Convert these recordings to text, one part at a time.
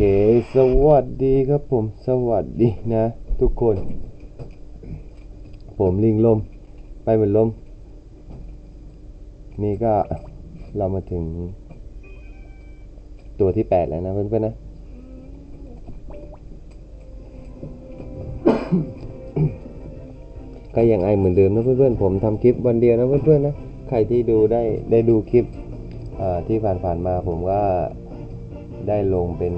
เค สวัสดีครับผม สวัสดีนะ ทุกคน ผมลิงลม ไปเหมือนลม นี่ก็เรามาถึง ตัวที่แปดแล้วนะเพื่อนๆนะ ก็ยังไอเหมือนเดิมนะเพื่อนๆ ผมทำคลิปวันเดียวนะเพื่อนๆนะ ใครที่ดูได้ได้ดูคลิปที่ผ่านๆมาผมก็ ได้ลงเป็น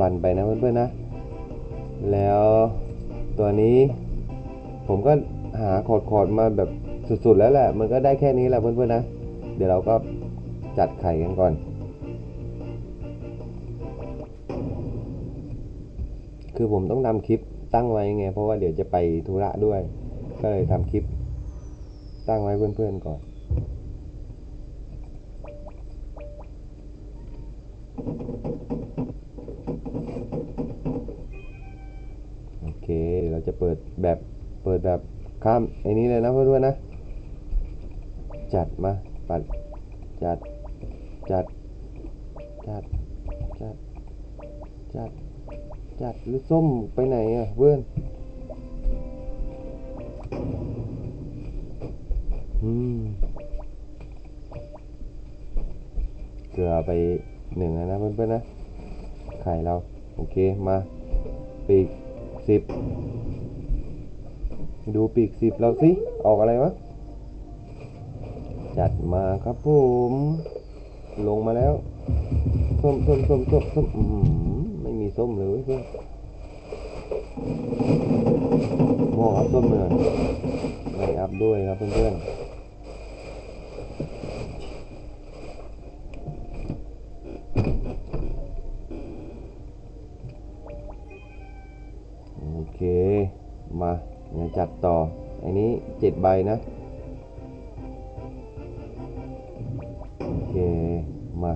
วันๆไปนะเพื่อนๆนะ แล้วตัวนี้ผมก็หาคอร์ดๆมาแบบสุดๆแล้วแหละ มันก็ได้แค่นี้แหละเพื่อนๆนะ เดี๋ยวเราก็จัดไข่กันก่อน คือผมต้องทำคลิปตั้งไว้ไง เพราะว่าเดี๋ยวจะไปธุระด้วย ก็เลยทำคลิปตั้งไว้เพื่อนๆก่อน โอ เคเราจะเปิดแบบเปิดแบบข้ามไอ้นี้เลยนะเพื่อนๆนะ จัดมาปัดจัดจัดจัดจัดจัดจัดหรือส้มไปไหนอะเพื่อนอืมเกลือไปหนึ่งแล้วนะเพื่อนๆนะไข่เรา โอเค มาปีก สิบดูปีกสิบเราสิออกอะไรวะ จัดมาครับผม ลงมาแล้ว ส้มส้มส้มส้มส้มอื้อหือไม่มีส้มเลยเพื่อนโม่อัพส้มเลยไม่อัพด้วยครับเพื่อนๆโอเค มาเดี๋ยวจัดต่อ อันนี้เจ็ดใบนะ โอเค มา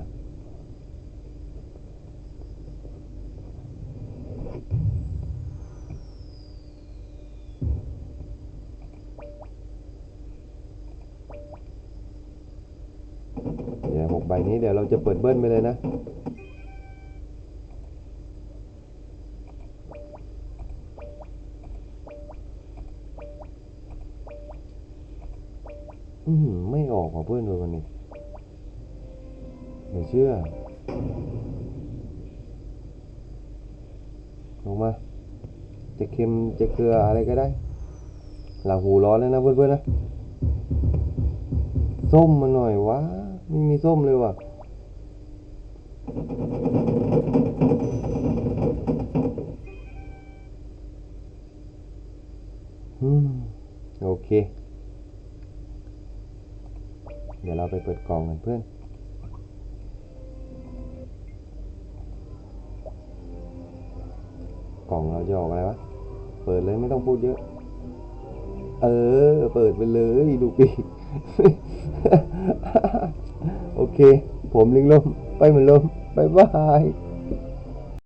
เดี๋ยวหกใบนี้เดี๋ยวเราจะเปิดเบิ้ลไปเลยนะ อือหือไม่ออกว่ะเพื่อนเลยวันนี้ไม่เชื่อ ลงมา จะเค็มจะเกลืออะไรก็ได้ หลังหูร้อนแล้วนะเพื่อนๆนะ ส้มมาหน่อยวะไม่มีส้มเลยว่ะอืม โอเค เดี๋ยวเราไปเปิดกล่องกันเพื่อนกล่องเราจะออกอะไรวะ เปิดเลยไม่ต้องพูดเยอะ เออ เปิดไปเลยดูปีโอเค ผมลิงลม ไปเหมือนลมบายบาย